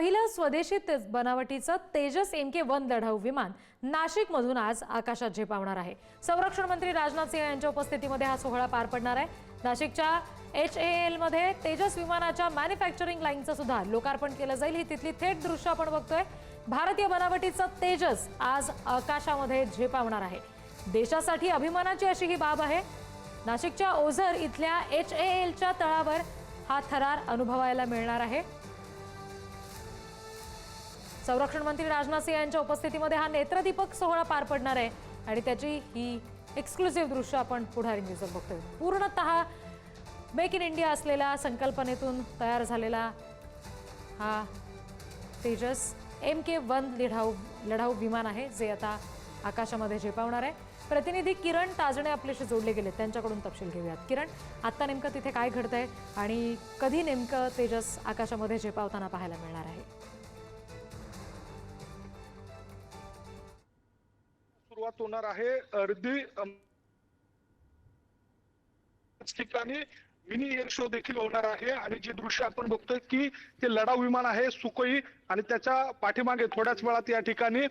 पहिलं स्वदेशी बनावटीचं तेजस एम के वन लढाऊ विमान नाशिकमधून आज आकाशात झेपावणार आहे. संरक्षण मंत्री राजनाथ सिंह यांच्या उपस्थितीमध्ये हा सोहळा पार पडणार आहे. नाशिकच्या एच ए एलमध्ये तेजस विमानाच्या मॅन्युफॅक्चरिंग लाईनचं सुद्धा लोकार्पण केलं जाईल. ही तिथली थेट दृश्य आपण बघतोय. भारतीय बनावटीचं तेजस आज आकाशामध्ये झेपावणार आहे. देशासाठी अभिमानाची अशी ही बाब आहे. नाशिकच्या ओझर इथल्या एच ए एलच्या तळावर हा थरार अनुभवायला मिळणार आहे. संरक्षण मंत्री राजनाथ सिंह यांच्या उपस्थितीमध्ये हा नेत्रदीपक सोहळा पार पडणार आहे आणि त्याची ही एक्सक्लुसिव्ह दृश्य आपण पुढारी न्यूजवर बघतोय. पूर्णतः मेक इन इंडिया असलेल्या संकल्पनेतून तयार झालेला हा तेजस एम के वन लढाऊ लढाऊ विमान आहे जे आता आकाशामध्ये झेपावणार आहे. प्रतिनिधी किरण ताजणे आपल्याशी जोडले गेले त्यांच्याकडून तपशील घेऊयात. किरण आत्ता नेमकं तिथे काय घडतंय आणि कधी नेमकं तेजस आकाशामध्ये झेपावताना पाहायला मिळणार आहे? सुरुवात होणार आहे. अर्धी ठिकाणी मिनी एअर शो देखील होणार आहे. आणि जे दृश्य आपण बघतोय की ते लढाऊ विमान आहे सुकोई आणि त्याच्या पाठीमागे थोड्याच वेळात या ठिकाणी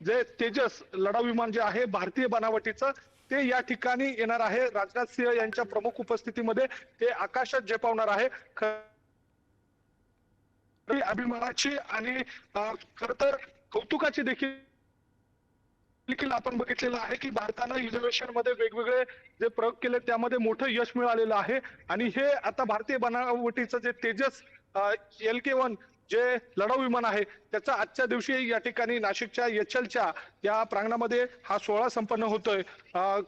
जे तेजस लढाऊ विमान जे आहे भारतीय बनावटीचं ते या ठिकाणी येणार आहे. राजनाथ सिंह यांच्या प्रमुख उपस्थितीमध्ये ते आकाशात झेपावणार आहे. अभिमानाची आणि खर तर कौतुकाची देखील देखील आपण बघितलेलं आहे की भारतानं इनोव्हेशनमध्ये वेगवेगळे जे प्रयोग केले त्यामध्ये मोठं यश मिळालेलं आहे. आणि हे आता भारतीय बनावटीचं जे तेजस एल के वन जे लढाऊ विमान आहे त्याचा आजच्या दिवशी या ठिकाणी नाशिकच्या एचएलच्या या प्रांगणामध्ये हा सोहळा संपन्न होतोय.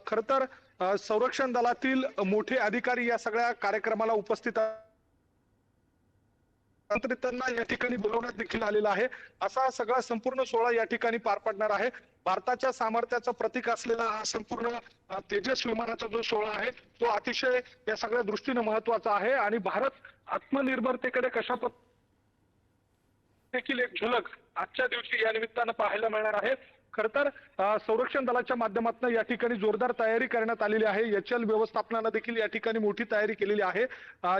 खर तर संरक्षण दलातील मोठे अधिकारी या सगळ्या कार्यक्रमाला उपस्थित आहेत. या ठिकाणी बोलवण्यात देखील आलेला आहे असा सगळा संपूर्ण सोहळा या ठिकाणी पार पडणार आहे भारताच्या सामर्थ्याचं प्रतीक असलेला हा संपूर्ण तेजस विमानाचा जो सोहळा आहे तो अतिशय या सगळ्या दृष्टीने महत्त्वाचा आहे आणि भारत आत्मनिर्भरतेकडे कशा देखील एक झलक आजच्या दिवशी या निमित्तानं पाहायला मिळणार आहे खर तर संरक्षण दलाच्या माध्यमातून या ठिकाणी जोरदार तयारी करण्यात आलेली आहे. एच एल व्यवस्थापनानं देखील या ठिकाणी मोठी तयारी केलेली आहे.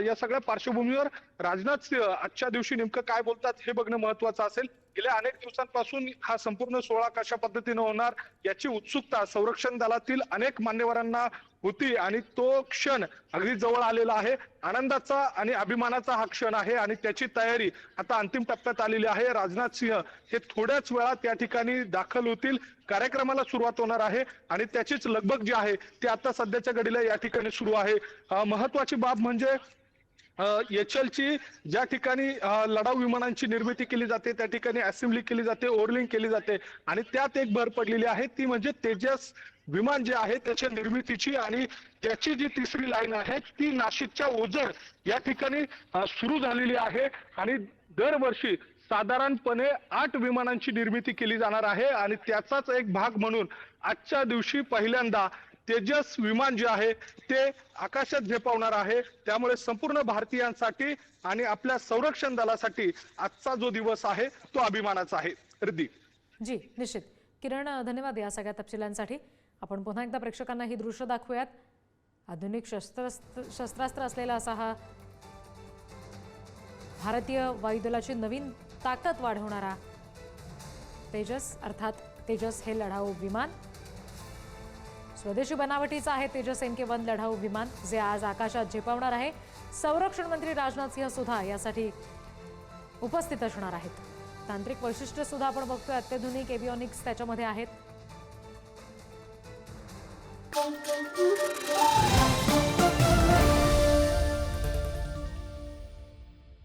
या सगळ्या पार्श्वभूमीवर राजनाथ सिंह आजच्या दिवशी नेमकं काय बोलतात हे बघणं महत्वाचं असेल. गेल्या अनेक दिवसांपासून हा संपूर्ण सोहळा कशा पद्धतीने होणार याची उत्सुकता संरक्षण दलातील अनेक मान्यवरांना होती. आणि तो क्षण अगदी जवळ आलेला आहे. आनंदाचा आणि अभिमानाचा हा क्षण आहे. आणि त्याची तयारी आता अंतिम टप्प्यात आलेली आहे. राजनाथ सिंह हे थोड्याच वेळात त्या ठिकाणी दाखल होतील. कार्यक्रमाला सुरुवात होणार आहे. आणि त्याचीच लगबग जी आहे ती आता सध्याच्या घडीला या ठिकाणी सुरू आहे. महत्वाची बाब म्हणजे एच एलची ज्या ठिकाणी लढाऊ विमानांची निर्मिती केली जाते त्या ठिकाणी असेंब्ली केली जाते ओव्हरलिंग केली जाते आणि त्यात एक भर पडलेली आहे ती म्हणजे तेजस विमान जे आहे त्याच्या निर्मितीची आणि त्याची जी तिसरी लाईन आहे ती नाशिकच्या ओझर या ठिकाणी सुरू झालेली आहे आणि दरवर्षी साधारणपणे आठ विमानांची निर्मिती केली जाणार आहे आणि त्याचाच एक भाग म्हणून आजच्या दिवशी पहिल्यांदा तेजस विमान जे आहे ते आकाशात झेपावणार आहे. त्यामुळे संपूर्ण भारतीयांसाठी आणि आपल्या संरक्षण दलासाठी आजचा जो दिवस आहे तो अभिमानाचा आहे. रिद्धी. जी निश्चित. किरण धन्यवाद या सगळ्या तपशिलांसाठी. आपण पुन्हा एकदा प्रेक्षकांना ही दृश्य दाखवूयात. आधुनिक शस्त्रास्त्र शस्त्रास्त्र असलेला असा हा भारतीय वायुदलाची नवीन ताकद वाढवणारा तेजस अर्थात तेजस हे लढाऊ विमान. स्वदेशी बनावटीचं आहे तेजस एम के वन लढाऊ विमान जे आज आकाशात झेपावणार आहे. संरक्षण मंत्री राजनाथ सिंह सुद्धा यासाठी उपस्थित असणार आहेत. तांत्रिक वैशिष्ट्य सुद्धा आपण बघतोय अत्याधुनिक एबियोनिक्स त्याच्यामध्ये आहेत.